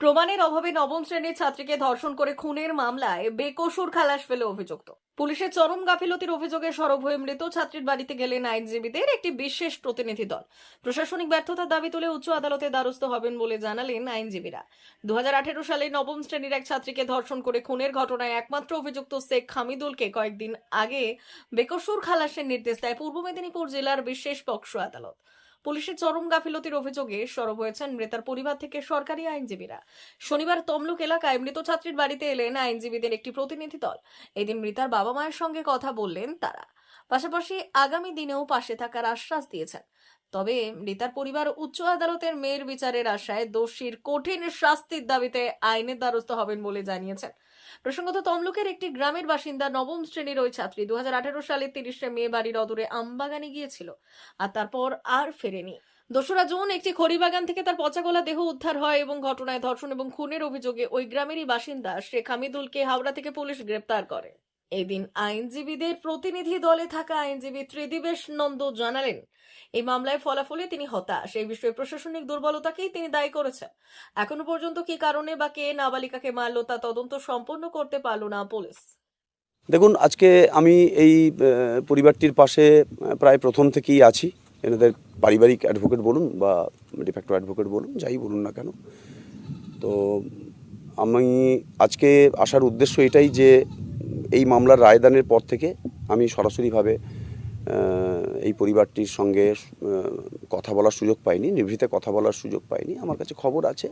প্রমাণের অভাবে নবম শ্রেণির ছাত্রীকে ধর্ষণ করে খুনের মামলায় বেকসুর খালাস ফেলে অভিযুক্ত। পুলিশের চরম গাফিলতির অভিযোগে সরব হয়ে মৃত ছাত্রীর বাড়িতে গেলেন আইনজীবীদের একটি বিশেষ প্রতিনিধি দল। প্রশাসনিক ব্যর্থতার দাবি তুলে উচ্চ আদালতে দ্বারস্থ হবেন বলে জানালেন আইনজীবীরা। দু হাজার আঠেরো সালে নবম শ্রেণির এক ছাত্রীকে ধর্ষণ করে খুনের ঘটনায় একমাত্র অভিযুক্ত শেখ হামিদুলকে কয়েকদিন আগে বেকসুর খালাসের নির্দেশ দেয় পূর্ব মেদিনীপুর জেলার বিশেষ পক্ষ আদালত। পুলিশের চরম গাফিলতির অভিযোগে সরব হয়েছেন মৃতার পরিবার থেকে সরকারি আইনজীবীরা। শনিবার তমলুক এলাকায় মৃত ছাত্রীর বাড়িতে এলেন আইনজীবীদের একটি প্রতিনিধি দল। এদিন মৃতার বাবা মায়ের সঙ্গে কথা বললেন তারা। পাশাপাশি আগামী দিনেও পাশে থাকার আশ্বাস দিয়েছেন। তবে মৃতার পরিবার উচ্চ আদালতের মেয়ের বিচারের আশায় দোষীর কঠিন শাস্তির দাবিতে আইনের দ্বারস্থ হবেন বলে জানিয়েছেন। প্রসঙ্গত, তমলুকের একটি গ্রামের বাসিন্দা নবম শ্রেণির ওই ছাত্রী দু সালের তিরিশে মে বাড়ির অদূরে আমবাগানে গিয়েছিল আর তারপর আর ফেরেনি। দোসরা জুন একটি খড়িবাগান থেকে তার পচাগোলা দেহ উদ্ধার হয় এবং ঘটনায় ধর্ষণ এবং খুনের অভিযোগে ওই গ্রামেরই বাসিন্দা শেখ হামিদুলকে হাওড়া থেকে পুলিশ গ্রেপ্তার করে। এদিন আইনজীবীদের প্রতিনিধি দলে থাকা আইনজীবী ত্রিদিবেশ নন্দ জানালেন এই মামলায় ফলাফলে তিনি হতাশ। এই বিষয়ে প্রশাসনিক দুর্বলতাকেই তিনি দায়ী করেছেন। এখনও পর্যন্ত কি কারণে বা কে নাবালিকাকে মারল তা তদন্ত সম্পন্ন করতে পারল না পুলিশ। দেখুন, আজকে আমি এই পরিবারটির পাশে প্রায় প্রথম থেকেই আছি। এনাদের পারিবারিক অ্যাডভোকেট বলুন বা ডিফ্যাক্টো অ্যাডভোকেট বলুন, যাই বলুন না কেন। তো আমি আজকে আসার উদ্দেশ্য এটাই যে, এই মামলার রায়দানের পর থেকে আমি সরাসরিভাবে এই পরিবারটির সঙ্গে কথা বলার সুযোগ পাইনি, নিভৃতে কথা বলার সুযোগ পাইনি। আমার কাছে খবর আছে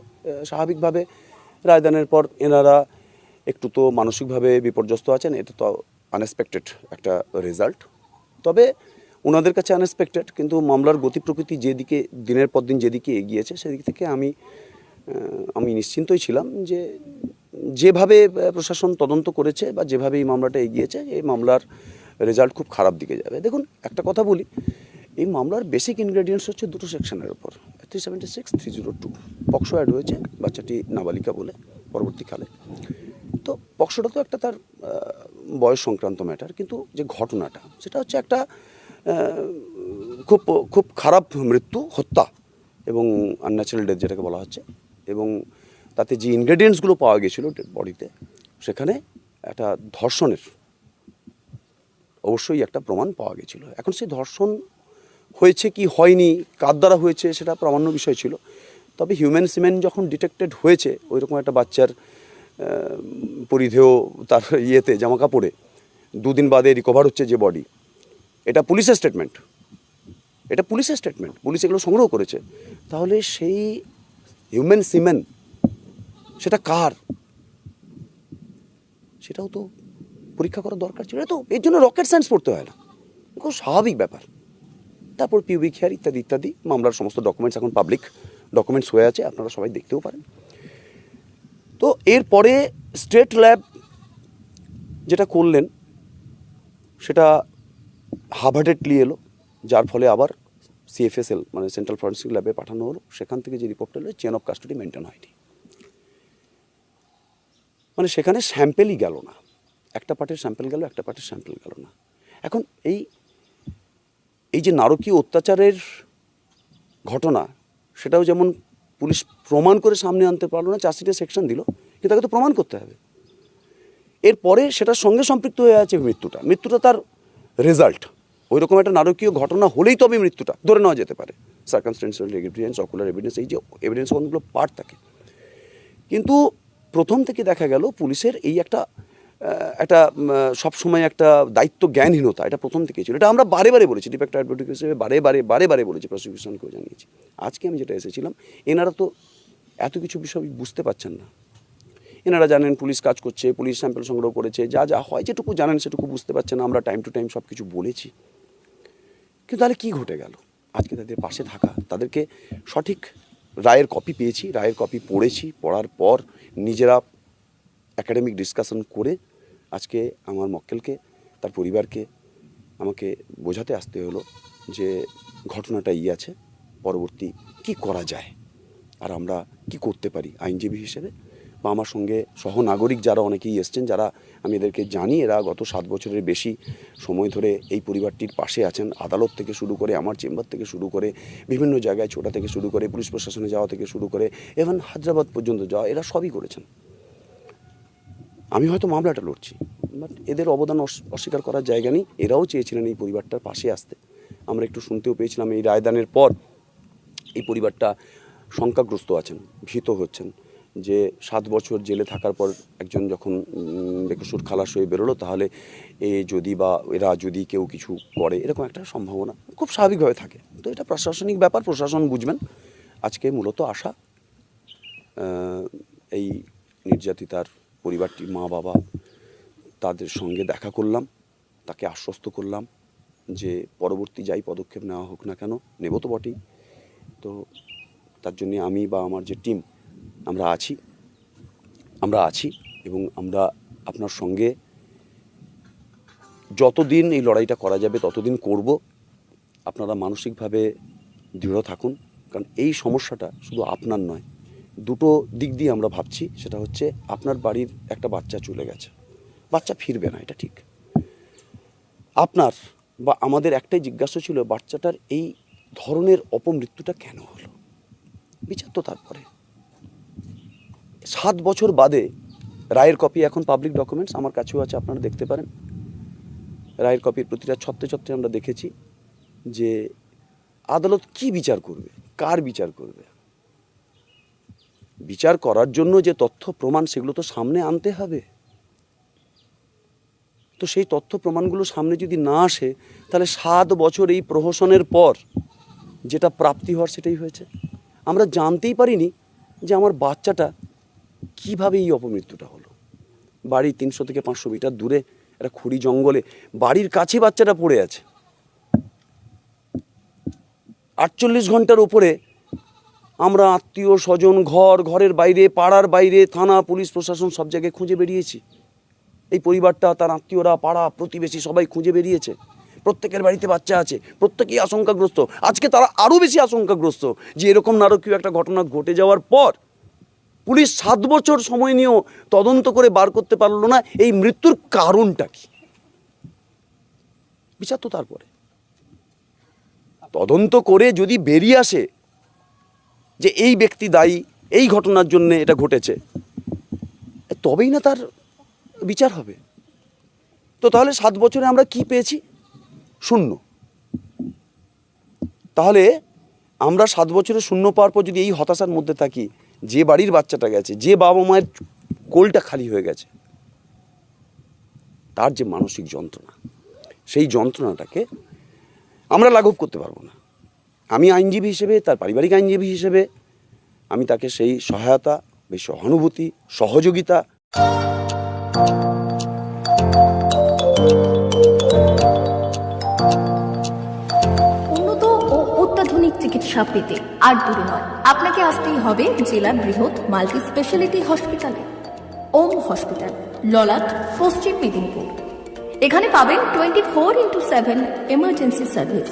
স্বাভাবিকভাবে রায়দানের পর এনারা একটু তো মানসিকভাবে বিপর্যস্ত আছেন, এটা তো আনএক্সপেক্টেড একটা রেজাল্ট তবে ওনাদের কাছে আনএক্সপেক্টেড কিন্তু মামলার গতি প্রকৃতি যেদিকে, দিনের পর দিন যেদিকে এগিয়েছে, সেদিক থেকে আমি আমি নিশ্চিন্তই ছিলাম যে যেভাবে প্রশাসন তদন্ত করেছে বা যেভাবে এই মামলাটা এগিয়েছে, এই মামলার রেজাল্ট খুব খারাপ দিকে যাবে। দেখুন, একটা কথা বলি, এই মামলার বেসিক ইনগ্রেডিয়েন্টস হচ্ছে দুটো সেকশনের উপর। Three seventy six three zero two POCSO act হয়েছে, বাচ্চাটি নাবালিকা বলে পরবর্তীকালে তো পক্সটা তো একটা তার বয়স সংক্রান্ত ম্যাটার কিন্তু যে ঘটনাটা, সেটা হচ্ছে একটা খুব খুব খারাপ মৃত্যু, হত্যা এবং আনন্যাচারাল ডেথ যেটাকে বলা হচ্ছে। এবং তাতে যে ইনগ্রেডিয়েন্টসগুলো পাওয়া গেছিল বডিতে, সেখানে একটা ধর্ষণের অবশ্যই একটা প্রমাণ পাওয়া গেছিল। এখন সেই ধর্ষণ হয়েছে কি হয়নি, কার দ্বারা হয়েছে সেটা প্রামাণ্য বিষয় ছিল। তবে হিউম্যান সিমেন্ট যখন ডিটেক্টেড হয়েছে ওই রকম একটা বাচ্চার পরিধেয় তার ইয়েতে জামা কাপড়ে দুদিন বাদে রিকভার হচ্ছে যে বডি এটা পুলিশের স্টেটমেন্ট এটা পুলিশের স্টেটমেন্ট পুলিশ এগুলো সংগ্রহ করেছে। তাহলে সেই হিউম্যান সিমেন সেটা কার? সেটাও তো পরীক্ষা করা দরকার ছিল তো এর জন্য রকেট সায়েন্স পড়তে হয় না। খুব স্বাভাবিক ব্যাপার। তারপর পিউবিক হেয়ার ইত্যাদি ইত্যাদি, মামলার সমস্ত ডকুমেন্টস এখন পাবলিক ডকুমেন্টস হয়ে আছে, আপনারা সবাই দেখতেও পারেন। তো এরপরে স্টেট ল্যাব যেটা করলেন, সেটা হাভার্ডেডলি এলো, যার ফলে আবার সিএফএসএল মানে সেন্ট্রাল ফরেন্সিক ল্যাবে পাঠানো হলো। সেখান থেকে যে রিপোর্ট এলো চেন অফ কাস্টডি মেনটেন হয়নি। মানে সেখানে স্যাম্পেলই গেল না। একটা পার্টের স্যাম্পেল গেল, একটা পার্টের স্যাম্পেল গেল না। এখন এই এই যে নারকীয় অত্যাচারের ঘটনা, সেটাও যেমন পুলিশ প্রমাণ করে সামনে আনতে পারল না চার্জশিটের সেকশন দিল, কিন্তু তাকে তো প্রমাণ করতে হবে। এরপরে সেটার সঙ্গে সম্পৃক্ত হয়ে আছে মৃত্যুটা। মৃত্যুটা তার রেজাল্ট ওই রকম একটা নারকীয় ঘটনা হলেই তবে মৃত্যুটা। ধরে নেওয়া যেতে পারে। সার্কামস্টেন্সিয়াল এভিডেন্স অকুলার এভিডেন্স এই যে এভিডেন্স অনেকগুলো পার্ট থাকে। কিন্তু প্রথম থেকে দেখা গেল পুলিশের এই একটা একটা সব সময় একটা দায়িত্ব জ্ঞানহীনতা এটা প্রথম থেকে ছিল। এটা আমরা বারে বারে বলেছি, ডিফেক্ট অ্যাডভোকেট হিসেবে বারে বারে বারে বারে বলেছি প্রসিকিউশনকেও জানিয়েছি। আজকে আমি যেটা এসেছিলাম, এনারা তো এত কিছু বিষয় বুঝতে পারছেন না। এনারা জানেন পুলিশ কাজ করছে, পুলিশ স্যাম্পল সংগ্রহ করেছে, যা যা হয়, যেটুকু জানেন সেটুকু বুঝতে পারছেন আমরা টাইম টু টাইম সব কিছু বলেছি। কিন্তু তাহলে কী ঘটে গেল? আজকে তাদের পাশে থাকা, তাদেরকে সঠিক রায়ের কপি পেয়েছি, রায়ের কপি পড়েছি, পড়ার পর নিজেরা একাডেমিক ডিসকাশন করে আজকে আমার মক্কেলকে, তার পরিবারকে আমাকে বোঝাতে আসতে হলো যে ঘটনাটা ই আছে, পরবর্তী কি করা যায় আর আমরা কি করতে পারি আইনজীবী হিসেবে? বা আমার সঙ্গে সহনাগরিক যারা অনেকেই এসছেন, যারা আমি এদেরকে জানি, এরা গত সাত বছরের বেশি সময় ধরে এই পরিবারটির পাশে আছেন, আদালত থেকে শুরু করে, আমার চেম্বার থেকে শুরু করে, বিভিন্ন জায়গায় ছোটা থেকে শুরু করে, পুলিশ প্রশাসনে যাওয়া থেকে শুরু করে এভেন হায়দ্রাবাদ পর্যন্ত যাওয়া, এরা সবই করেছেন। আমি হয়তো মামলাটা লড়ছি বাট এদের অবদান অস- অস্বীকার করার জায়গা নেই। এরাও চেয়েছিলেন এই পরিবারটার পাশে আসতে। আমরা একটু শুনতেও পেয়েছিলাম এই রায়দানের পর এই পরিবারটা শঙ্কাগ্রস্ত আছেন, ভীত হচ্ছেন যে সাত বছর জেলে থাকার পর একজন যখন বেকসুর খালাস হয়ে বেরোলো, তাহলে এ যদি বা এরা যদি কেউ কিছু করে, এরকম একটা সম্ভাবনা খুব স্বাভাবিকভাবে থাকে। তো এটা প্রশাসনিক ব্যাপার, প্রশাসন বুঝবেন। আজকে মূলত আশা এই নির্যাতিতার পরিবারটির মা, বাবা তাদের সঙ্গে দেখা করলাম, তাকে আশ্বস্ত করলাম যে পরবর্তী যাই পদক্ষেপ নেওয়া হোক না কেন, নেব তো বটেই। তো তার জন্যে আমি বা আমার যে টিম, আমরা আছি আমরা আছি এবং আমরা আপনার সঙ্গে যতদিন এই লড়াইটা করা যাবে ততদিন করব। আপনারা মানসিকভাবে দৃঢ় থাকুন, কারণ এই সমস্যাটা শুধু আপনার নয় দুটো দিক দিয়ে আমরা ভাবছি, সেটা হচ্ছে আপনার বাড়ির একটা বাচ্চা চলে গেছে। বাচ্চা ফিরবে না, এটা ঠিক। আপনার বা আমাদের একটাই জিজ্ঞাসা ছিল, বাচ্চাটার এই ধরনের অপমৃত্যুটা কেন হলো? বিচার তো তারপরে। সাত বছর বাদে রায়ের কপি এখন পাবলিক ডকুমেন্টস আমার কাছেও আছে, আপনারা দেখতে পারেন। রায়ের কপির প্রতিটা ছত্রে ছত্রে আমরা দেখেছি যে আদালত কি বিচার করবে, কার বিচার করবে? বিচার করার জন্য যে তথ্য প্রমাণ, সেগুলো তো সামনে আনতে হবে। তো সেই তথ্য প্রমাণগুলো সামনে যদি না আসে, তাহলে সাত বছর এই প্রহসনের পর যেটা প্রাপ্তি হওয়ার সেটাই হয়েছে। আমরা জানতেই পারিনি যে আমার বাচ্চাটা কীভাবে এই অপমৃত্যুটা হলো। বাড়ি তিনশো থেকে পাঁচশো মিটার দূরে, একটা খুঁড়ি জঙ্গলে, বাড়ির কাছে বাচ্চাটা পড়ে আছে। আটচল্লিশ ঘণ্টার উপরে আমরা আত্মীয় স্বজন ঘর, ঘরের বাইরে, পাড়ার বাইরে, থানা, পুলিশ, প্রশাসন সব জায়গায় খুঁজে বেরিয়েছি। এই পরিবারটা, তার আত্মীয়রা, পাড়া, প্রতিবেশী সবাই খুঁজে বেরিয়েছে। প্রত্যেকের বাড়িতে বাচ্চা আছে, প্রত্যেকেই আশঙ্কাগ্রস্ত। আজকে তারা আরও বেশি আশঙ্কাগ্রস্ত যে এরকম নারকীয় একটা ঘটনা ঘটে যাওয়ার পর পুলিশ সাত বছর সময় নিয়েও তদন্ত করে বার করতে পারল না, এই মৃত্যুর কারণটা কি? বিচার তো তারপরে। তদন্ত করে যদি বেরিয়ে আসে যে এই ব্যক্তি দায়ী, এই ঘটনার জন্য এটা ঘটেছে। তবেই না তার বিচার হবে। তো তাহলে সাত বছরে আমরা কি পেয়েছি? শূন্য। তাহলে আমরা সাত বছরে শূন্য পাওয়ার পর যদি এই হতাশার মধ্যে থাকি, যে বাড়ির বাচ্চাটা গেছে, যে বাবা মায়ের কোলটা খালি হয়ে গেছে, তার যে মানসিক যন্ত্রণা, সেই যন্ত্রণাটাকে আমরা লাঘব করতে পারব না। আমি আইনজীবী হিসেবে, তার পারিবারিক আইনজীবী হিসেবে, আমি তাকে সেই সহায়তা বেশ সহানুভূতি, সহযোগিতা উন্নত ও অত্যাধুনিক চিকিৎসা পেতে আর দূরে নয়। আপনাকে আসতেই হবে জেলার বৃহৎ মাল্টি স্পেশালিটি হসপিটালে। ওম হসপিটাল, ললাট, পশ্চিম মেদিনীপুর। এখানে পাবেন twenty four into seven emergency service.